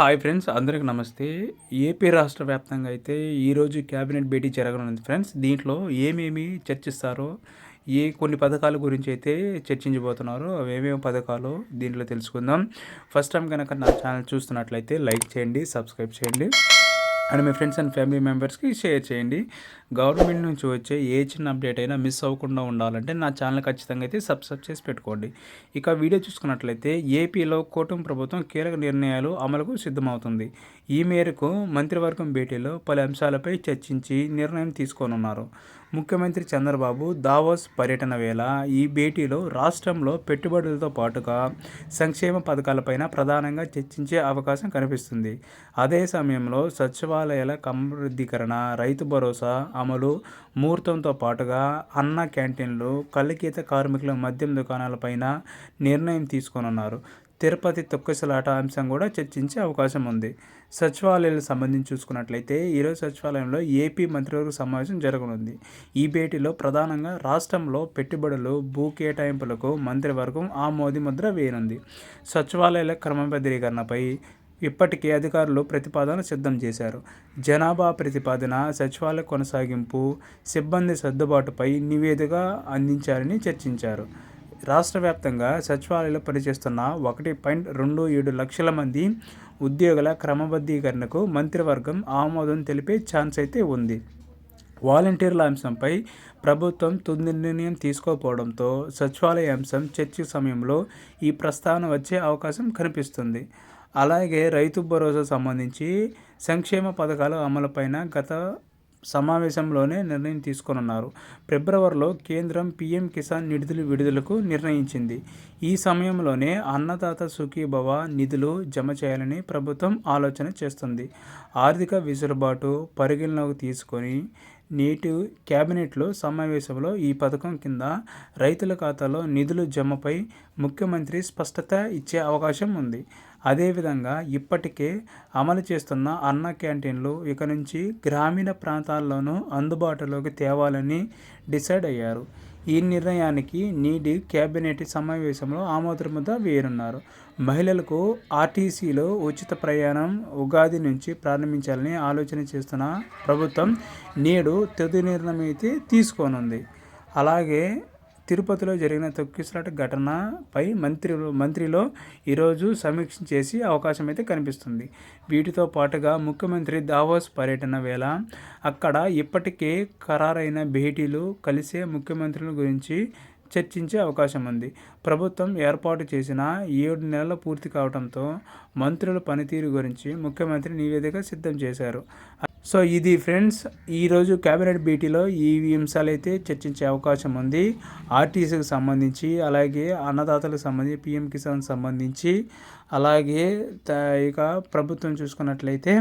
Hi friends అందరికి నమస్తే. AP రాష్ట్ర వ్యాప్తంగా అయితే ఈరోజు క్యాబినెట్ భేటీ జరగనుంది ఫ్రెండ్స్. దీంట్లో ఏమేమి చర్చిస్తారో ఏ కొన్ని పథకాల గురించి అయితే చర్చించబోతున్నారో అవి ఏమేమి పథకాలు దీంట్లో తెలుసుకుందాం. ఫస్ట్ టైం కనుక నా ఛానల్ చూస్తున్నట్లయితే లైక్ చేయండి సబ్స్క్రైబ్ చేయండి. అండ్ మీ ఫ్రెండ్స్ అండ్ ఫ్యామిలీ మెంబర్స్కి షేర్ చేయండి. గవర్నమెంట్ నుంచి వచ్చే ఏ చిన్న అప్డేట్ అయినా మిస్ అవ్వకుండా ఉండాలంటే నా ఛానల్ ఖచ్చితంగా అయితే సబ్స్క్రైబ్ చేసి పెట్టుకోండి. ఇక వీడియో చూసుకున్నట్లయితే ఏపీలో కూటమి ప్రభుత్వం కీలక నిర్ణయాలు అమలుకు సిద్ధమవుతుంది. ఈ మేరకు మంత్రివర్గం భేటీలో పలు అంశాలపై చర్చించి నిర్ణయం తీసుకోనున్నారు. ముఖ్యమంత్రి చంద్రబాబు దావోస్ పర్యటన వేళ ఈ భేటీలో రాష్ట్రంలో పెట్టుబడులతో పాటుగా సంక్షేమ పథకాలపైన ప్రధానంగా చర్చించే అవకాశం కనిపిస్తుంది. అదే సమయంలో సచివాలయాల సమృద్ధీకరణ రైతు భరోసా అమలు ముహూర్తంతో పాటుగా అన్న క్యాంటీన్లు కళ్ళకీత కార్మికుల మద్యం దుకాణాలపైన నిర్ణయం తీసుకోనున్నారు. తిరుపతి తొక్కసలాట అంశం కూడా చర్చించే అవకాశం ఉంది. సచివాలయాలకు సంబంధించి చూసుకున్నట్లయితే ఈరోజు సచివాలయంలో ఏపీ మంత్రివర్గ సమావేశం జరగనుంది. ఈ భేటీలో ప్రధానంగా రాష్ట్రంలో పెట్టుబడులు భూ కేటాయింపులకు మంత్రివర్గం ఆమోది ముద్ర వేయనుంది. సచివాలయాల క్రమబద్ధీకరణపై ఇప్పటికే అధికారులు ప్రతిపాదన సిద్ధం చేశారు. జనాభా ప్రతిపాదన సచివాలయ కొనసాగింపు సిబ్బంది సర్దుబాటుపై నివేదిక అందించారని చర్చించారు. రాష్ట్ర వ్యాప్తంగా సచివాలయంలో పనిచేస్తున్న ఒకటి పాయింట్ రెండు ఏడు లక్షల మంది ఉద్యోగుల క్రమబద్ధీకరణకు మంత్రివర్గం ఆమోదం తెలిపే ఛాన్స్ అయితే ఉంది. వాలంటీర్ల అంశంపై ప్రభుత్వం తుది నిర్ణయం తీసుకోకపోవడంతో సచివాలయ అంశం చర్చ సమయంలో ఈ ప్రస్తావన వచ్చే అవకాశం కనిపిస్తుంది. అలాగే రైతు భరోసా సంబంధించి సంక్షేమ పథకాల అమలుపైన గత సమావేశంలోనే నిర్ణయం తీసుకోనున్నారు. ఫిబ్రవరిలో కేంద్రం పీఎం కిసాన్ నిధులు విడుదలకు నిర్ణయించింది. ఈ సమయంలోనే అన్నదాత సుఖీభవ నిధులు జమ చేయాలని ప్రభుత్వం ఆలోచన చేస్తుంది. ఆర్థిక వెసులుబాటు పరిగణలోకి తీసుకొని నేటి కేబినెట్లో సమావేశంలో ఈ పథకం కింద రైతుల ఖాతాలో నిధులు జమపై ముఖ్యమంత్రి స్పష్టత ఇచ్చే అవకాశం ఉంది. అదేవిధంగా ఇప్పటికే అమలు చేస్తున్న అన్న క్యాంటీన్లు ఇక నుంచి గ్రామీణ ప్రాంతాల్లోనూ అందుబాటులోకి తేవాలని డిసైడ్ అయ్యారు. ఈ నిర్ణయానికి నీటి కేబినెట్ సమావేశంలో ఆమోదముద్ర వేయనున్నారు మహిళలకు ఆర్టీసీలో ఉచిత ప్రయాణం ఉగాది నుంచి ప్రారంభించాలని ఆలోచన చేస్తున్న ప్రభుత్వం నేడు తుది నిర్ణయం అయితే తీసుకోనుంది. అలాగే తిరుపతిలో జరిగిన తొక్కిసలాట ఘటనపై మంత్రి మంత్రిలో ఈరోజు సమీక్ష చేసి అవకాశం అయితే కనిపిస్తుంది. వీటితో పాటుగా ముఖ్యమంత్రి దావోస్ పర్యటన వేళ అక్కడ ఇప్పటికే ఖరారైన భేటీలు కలిసే ముఖ్యమంత్రుల గురించి చర్చించే అవకాశం ఉంది. ప్రభుత్వం ఏర్పాటు చేసిన ఏడు నెలలు పూర్తి కావడంతో మంత్రుల పనితీరు గురించి ముఖ్యమంత్రి నివేదిక సిద్ధం చేశారు. సో ఇది ఫ్రెండ్స్ ఈరోజు కేబినెట్ భేటీలో ఈ అంశాలు అయితే చర్చించే అవకాశం ఉంది. ఆర్టీసీకి సంబంధించి అలాగే అన్నదాతలకు సంబంధించి పిఎం కిసాన్ సంబంధించి అలాగే ఇక ప్రభుత్వం చూసుకున్నట్లయితే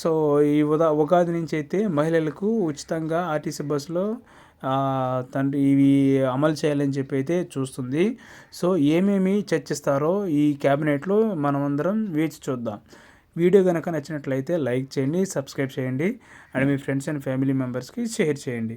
సో ఈ ఉదా ఉగాది నుంచి అయితే మహిళలకు ఉచితంగా ఆర్టీసీ బస్సులో తండ్రి ఇవి అమలు చేయాలని చెప్పి అయితే చూస్తుంది. సో ఏమేమి చర్చిస్తారో ఈ క్యాబినెట్లో మనమందరం వేచి చూద్దాం. వీడియో కనుక నచ్చినట్లయితే లైక్ చేయండి సబ్స్క్రైబ్ చేయండి అండ్ మీ ఫ్రెండ్స్ అండ్ ఫ్యామిలీ మెంబర్స్కి షేర్ చేయండి.